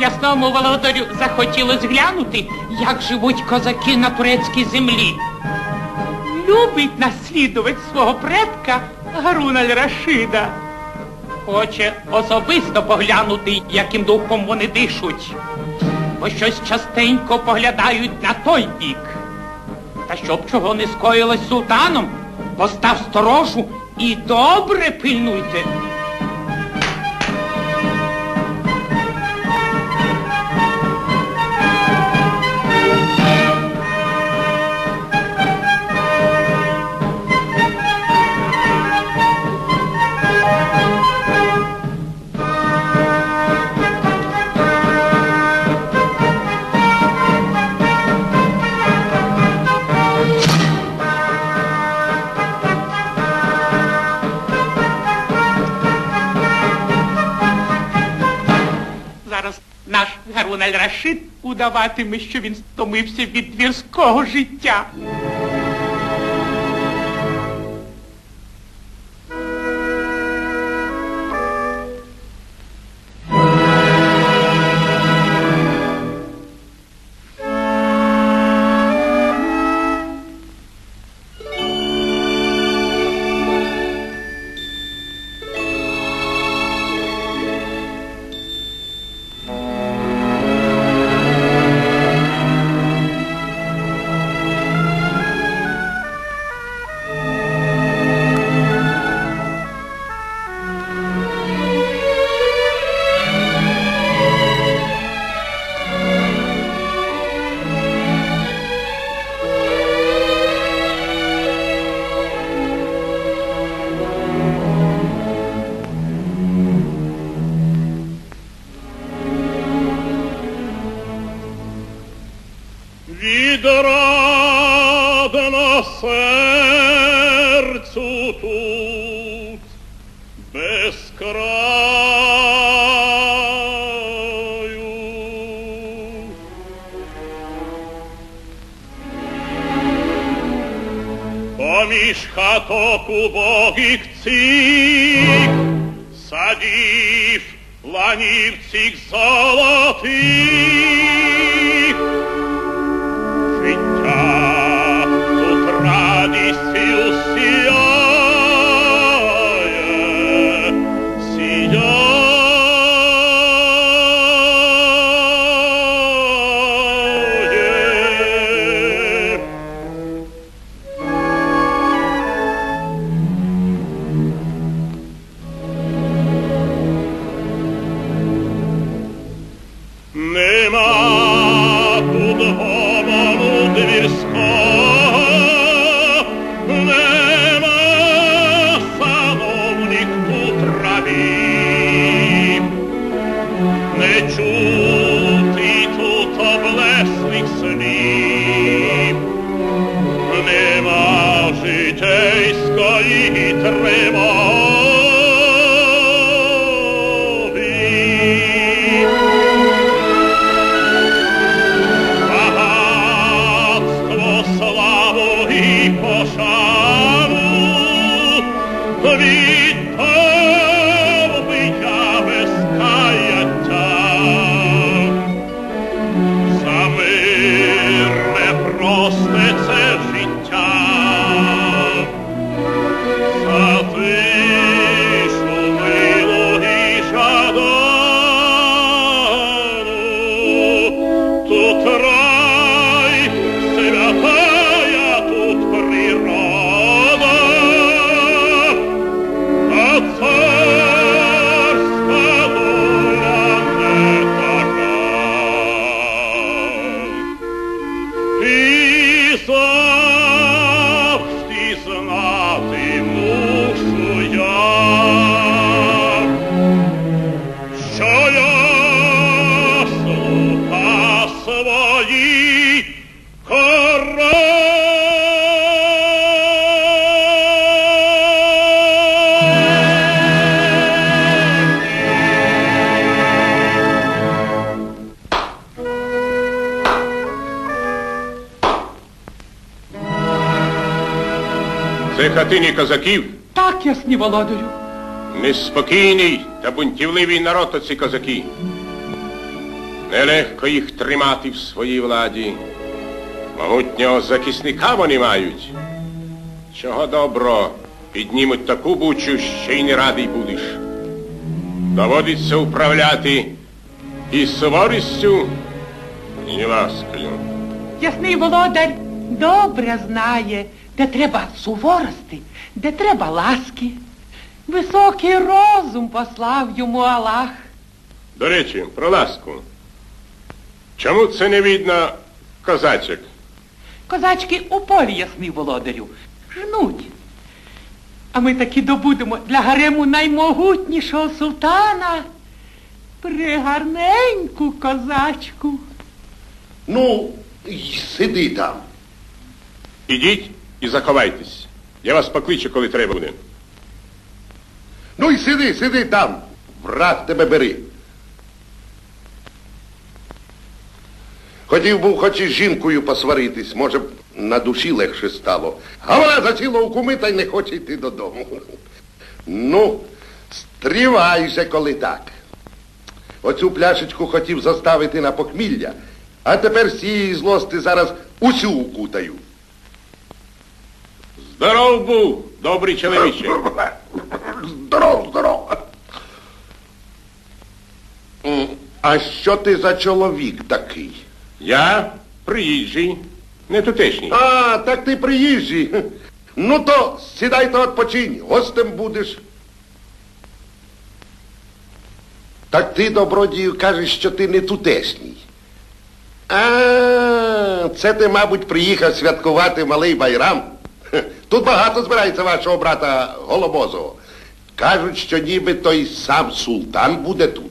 ясному володарю захотілось глянути, як живуть козаки на турецькій землі. Любить наслідувати свого предка Гаруна Рашида. Хоче особисто поглянути, яким духом вони дишуть, бо щось частенько поглядають на той бік. Та щоб чого не скоїлось султаном, постав сторожу і добре пильнуйте. Наш Гарун Аль-Рашид удаватиме, що він стомився від двірського життя. Тут без краю. Поміж хаток убогих цих садів ланівців золотих. Нема тут гомону двірського, нема сановник тут рабів, не чути тут облесних слів, нема житейської тривоги. Це хатині козаків, Так, ясні володарю. неспокійний та бунтівливий народ оці козаки. Нелегко їх тримати в своїй владі. Могутнього захисника вони мають. Чого добро, піднімуть таку бучу, що й не радий будеш. Доводиться управляти і суворістю, і ласкою. Ясний володар добре знає, де треба суворості, де треба ласки. Високий розум послав йому Аллах. До речі, про ласку. Чому це не видно козачок? Козачки у полі ясний володарю. Жнуть. А ми таки добудемо для гарему наймогутнішого султана пригарненьку козачку. Ну, й сиди там. Ідіть і заховайтесь. Я вас покличу, коли треба буде. Ну й сиди, сиди там. Враг тебе бери. Хотів був хоч із жінкою посваритись, може б на душі легше стало. А вона засіла у куми та й не хоче йти додому. Ну, стривай же, коли так. Оцю пляшечку хотів заставити на похмілля, а тепер з цієї злости зараз усю укутаю. Здоров був, добрий чоловіче. Здоров, здоров. А що ти за чоловік такий? Я приїжджий, не тутешній. А, так ти приїжджий. Ну то сідай та відпочинь, гостем будеш. Так ти, добродію, кажеш, що ти не тутешній. А, це ти, мабуть, приїхав святкувати малий байрам. Тут багато збирається вашого брата Голобозого. Кажуть, що ніби той сам султан буде тут.